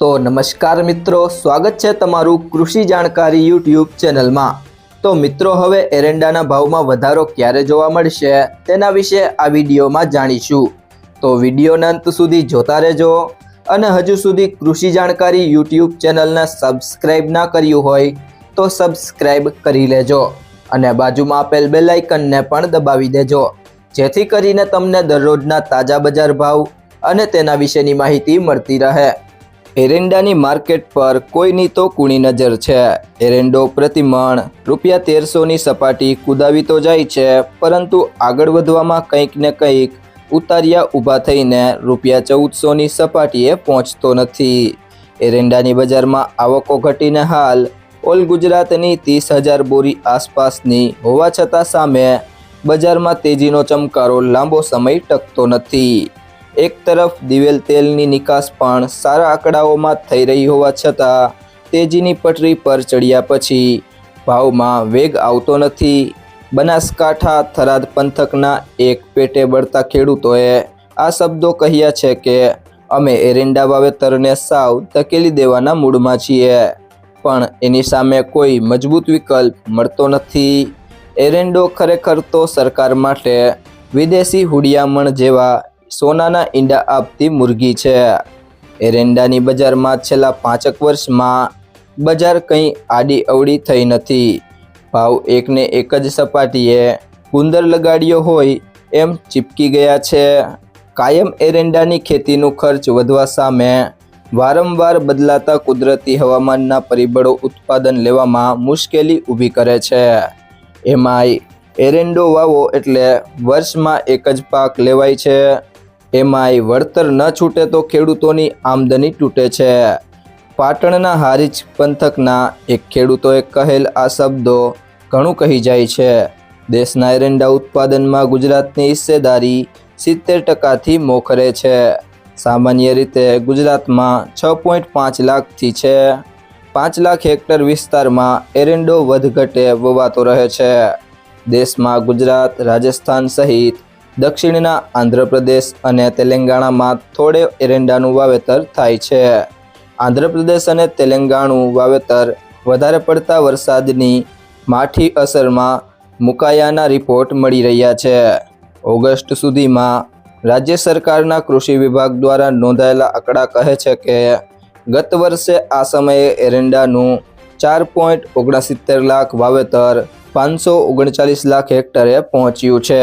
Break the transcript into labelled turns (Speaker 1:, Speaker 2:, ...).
Speaker 1: તો નમસ્કાર મિત્રો, સ્વાગત છે તમારું કૃષિ જાણકારી યુટ્યુબ ચેનલમાં. તો મિત્રો, હવે એરંડાના ભાવમાં વધારો ક્યારે જોવા મળશે તેના વિશે આ વિડીયોમાં જાણીશું. તો વિડીયોના અંત સુધી જોતા રહેજો અને હજુ સુધી કૃષિ જાણકારી યુટ્યુબ ચેનલને સબસ્ક્રાઈબ ના કર્યું હોય તો સબસ્ક્રાઈબ કરી લેજો અને બાજુમાં આપેલ બેલાઇકનને પણ દબાવી દેજો. જેથી કરીને તમને દરરોજના તાજા બજાર ભાવ અને તેના વિશેની માહિતી મળતી રહે. એરંડાની માર્કેટ પર કોઈની તો કૂણી નજર છે. એરંડો પ્રતિમણ રૂપિયા તેરસોની સપાટી કુદાવી તો જાય છે, પરંતુ આગળ વધવામાં કંઈક ને કંઈક ઉતાર્યા ઊભા થઈને રૂપિયા ચૌદસોની સપાટીએ પહોંચતો નથી. એરંડાની બજારમાં આવકો ઘટીને હાલ ઓલ ગુજરાતની ત્રીસ હજાર બોરી આસપાસની હોવા છતાં સામે બજારમાં તેજીનો ચમકારો લાંબો સમય ટકતો નથી. એક તરફ દિવેલ તેલની નિકાસ પણ સારા આંકડાઓમાં થઈ રહી હોવા છતાં તેજીની પટરી પર ચડ્યા પછી ભાવમાં વેગ આવતો નથી. બનાસકાંઠા થરાદ પંથકના એક પેટે બળતા ખેડૂતોએ આ શબ્દો કહ્યા છે કે, અમે એરંડા વાવેતરને સાવ ધકેલી દેવાના મૂડમાં છીએ, પણ એની સામે કોઈ મજબૂત વિકલ્પ મળતો નથી. એરંડો ખરેખર તો સરકાર માટે વિદેશી હુડિયામણ જેવા સોનાના ઈંડા આપતી મુરગી છે. એરંડાની બજારમાં છેલ્લા પાંચક વર્ષમાં બજાર કંઈ આડી અવળી થઈ નથી. ભાવ એકને એક જ સપાટીએ ગુંદર લગાડ્યો હોય એમ ચીપકી ગયા છે. કાયમ એરંડાની ખેતીનું ખર્ચ વધવા સામે વારંવાર બદલાતા કુદરતી હવામાનના પરિબળો ઉત્પાદન લેવામાં મુશ્કેલી ઊભી કરે છે. એમાંય એરંડો વાવો એટલે વર્ષમાં એક જ પાક લેવાય છે. એમાંય વળતર ન છૂટે તો ખેડૂતોની આમદની તૂટે છે. પાટણના હારીજ પંથકના એક ખેડૂતોએ કહેલ આ શબ્દો ઘણું કહી જાય છે. દેશના એરંડા ઉત્પાદનમાં ગુજરાતની હિસ્સેદારી સિત્તેર ટકાથી મોખરે છે. સામાન્ય રીતે ગુજરાતમાં છ પોઈન્ટ પાંચ લાખથી છે. પાંચ લાખ હેક્ટર વિસ્તારમાં એરંડો વધઘટે વવાતો રહે છે. દેશમાં ગુજરાત, રાજસ્થાન સહિત દક્ષિણના આંધ્રપ્રદેશ અને તેલંગાણામાં થોડે એરંડાનું વાવેતર થાય છે. આંધ્રપ્રદેશ અને તેલંગાણું વાવેતર વધારે પડતા વરસાદની માઠી અસરમાં મુકાયાના રિપોર્ટ મળી રહ્યા છે. ઓગસ્ટ સુધીમાં રાજ્ય સરકારના કૃષિ વિભાગ દ્વારા નોંધાયેલા આંકડા કહે છે કે ગત વર્ષે આ સમયે એરંડાનું ચાર પોઈન્ટ ઓગણસિત્તેર લાખ વાવેતર પાંચસો ઓગણચાલીસ લાખ હેક્ટરે પહોંચ્યું છે.